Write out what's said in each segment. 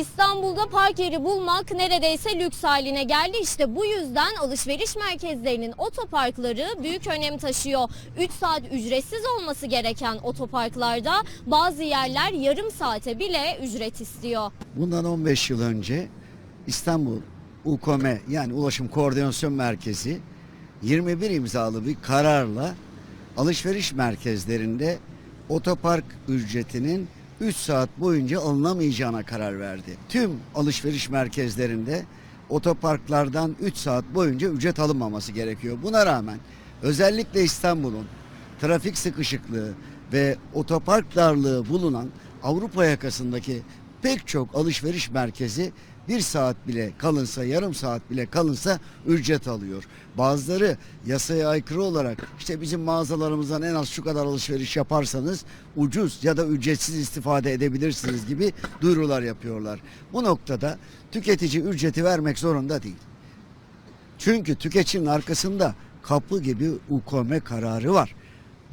İstanbul'da park yeri bulmak neredeyse lüks haline geldi. İşte bu yüzden alışveriş merkezlerinin otoparkları büyük önem taşıyor. 3 saat ücretsiz olması gereken otoparklarda bazı yerler yarım saate bile ücret istiyor. Bundan 15 yıl önce İstanbul UKOME yani Ulaşım Koordinasyon Merkezi 21 imzalı bir kararla alışveriş merkezlerinde otopark ücretinin 3 saat boyunca alınamayacağına karar verdi. Tüm alışveriş merkezlerinde otoparklardan 3 saat boyunca ücret alınmaması gerekiyor. Buna rağmen özellikle İstanbul'un trafik sıkışıklığı ve otopark darlığı bulunan Avrupa yakasındaki pek çok alışveriş merkezi bir saat bile kalınsa yarım saat bile kalınsa ücret alıyor. Bazıları yasaya aykırı olarak işte bizim mağazalarımızdan en az şu kadar alışveriş yaparsanız ucuz ya da ücretsiz istifade edebilirsiniz gibi duyurular yapıyorlar. Bu noktada tüketici ücreti vermek zorunda değil. Çünkü tüketicinin arkasında kapı gibi UKOME kararı var.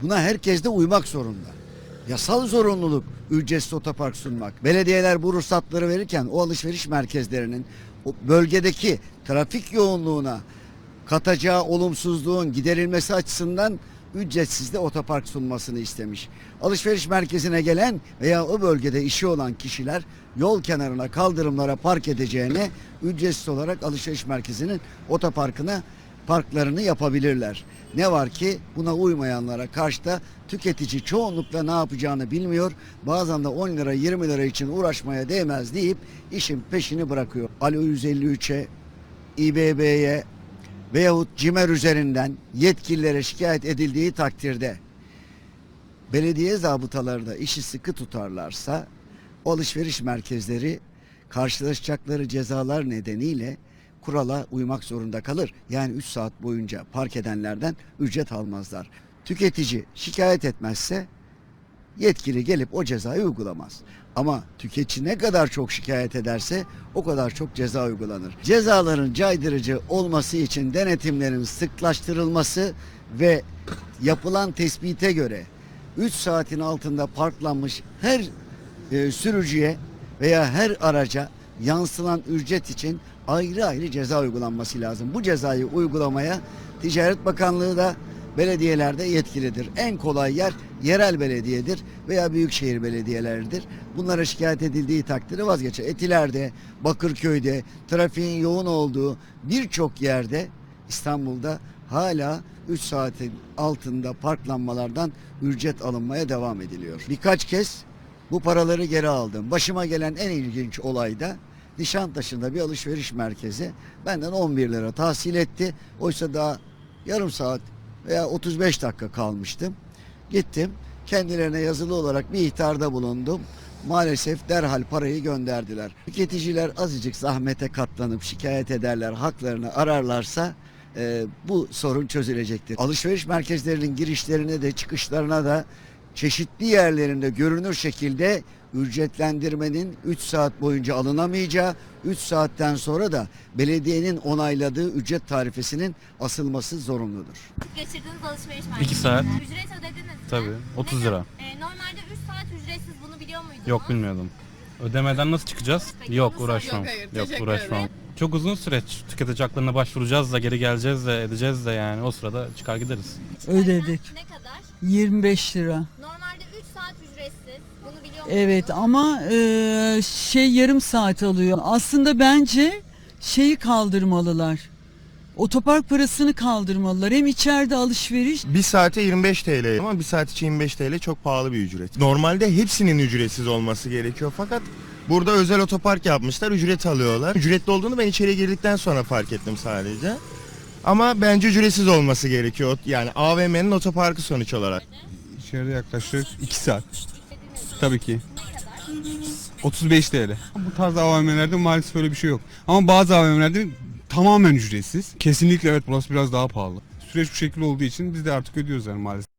Buna herkes de uymak zorunda. Yasal zorunluluk ücretsiz otopark sunmak. Belediyeler bu ruhsatları verirken o alışveriş merkezlerinin o bölgedeki trafik yoğunluğuna katacağı olumsuzluğun giderilmesi açısından ücretsiz de otopark sunmasını istemiş. Alışveriş merkezine gelen veya o bölgede işi olan kişiler yol kenarına kaldırımlara park edeceğine ücretsiz olarak alışveriş merkezinin otoparkına parklarını yapabilirler. Ne var ki buna uymayanlara karşı da tüketici çoğunlukla ne yapacağını bilmiyor. Bazen de 10 lira 20 lira için uğraşmaya değmez deyip işin peşini bırakıyor. Alo 153'e, İBB'ye veyahut CİMER üzerinden yetkililere şikayet edildiği takdirde belediye zabıtaları da işi sıkı tutarlarsa alışveriş merkezleri karşılaşacakları cezalar nedeniyle kurala uymak zorunda kalır. Yani 3 saat boyunca park edenlerden ücret almazlar. Tüketici şikayet etmezse yetkili gelip o cezayı uygulamaz. Ama tüketici ne kadar çok şikayet ederse o kadar çok ceza uygulanır. Cezaların caydırıcı olması için denetimlerin sıklaştırılması ve yapılan tespite göre 3 saatin altında parklanmış her e, sürücüye veya her araca yansılan ücret için ayrı ayrı ceza uygulanması lazım. Bu cezayı uygulamaya Ticaret Bakanlığı da belediyelerde yetkilidir. En kolay yer yerel belediyedir veya büyükşehir belediyeleridir. Bunlara şikayet edildiği takdirde vazgeçer. Etiler'de, Bakırköy'de, trafiğin yoğun olduğu birçok yerde İstanbul'da hala 3 saatin altında parklanmalardan ücret alınmaya devam ediliyor. Birkaç kez bu paraları geri aldım. Başıma gelen en ilginç olay da Nişantaşı'nda bir alışveriş merkezi benden 11 lira tahsil etti. Oysa daha yarım saat veya 35 dakika kalmıştım. Gittim kendilerine yazılı olarak bir ihtarda bulundum. Maalesef derhal parayı gönderdiler. Tüketiciler azıcık zahmete katlanıp şikayet ederler, haklarını ararlarsa e, bu sorun çözülecektir. Alışveriş merkezlerinin girişlerine de çıkışlarına da çeşitli yerlerinde görünür şekilde ücretlendirmenin 3 saat boyunca alınamayacağı, 3 saatten sonra da belediyenin onayladığı ücret tarifesinin asılması zorunludur. Geçirdiğiniz alışveriş merkezi. İki saat. Ücret ödediniz mi? Tabii, 30 Ne- lira. e, normalde 3 saat ücretsiz bunu biliyor muydunuz? Yok bilmiyordum. Ödemeden nasıl çıkacağız? Peki, Yok uğraşmam. Yok, hayır, Yok teşekkür uğraşmam. ederim. Çok uzun süreç. Tüketici haklarına başvuracağız da geri geleceğiz de edeceğiz de yani o sırada çıkar gideriz. Ödedik. Ne kadar? 25 lira. Normalde Evet ama e, şey yarım saat alıyor. Aslında bence şeyi kaldırmalılar. Otopark parasını kaldırmalılar. Hem içeride alışveriş Bir saate 25 TL ama bir saat için 25 TL çok pahalı bir ücret. Normalde hepsinin ücretsiz olması gerekiyor fakat burada özel otopark yapmışlar ücret alıyorlar. Ücretli olduğunu ben içeri girdikten sonra fark ettim sadece. Ama bence ücretsiz olması gerekiyor. Yani AVM'nin otoparkı sonuç olarak. İçeride yaklaşık 2 saat. Tabii ki. 35 TL. Bu tarz AVM'lerde maalesef öyle bir şey yok. Ama bazı AVM'lerde tamamen ücretsiz. Kesinlikle evet burası biraz daha pahalı. Süreç bu şekilde olduğu için biz de artık ödüyoruz yani maalesef.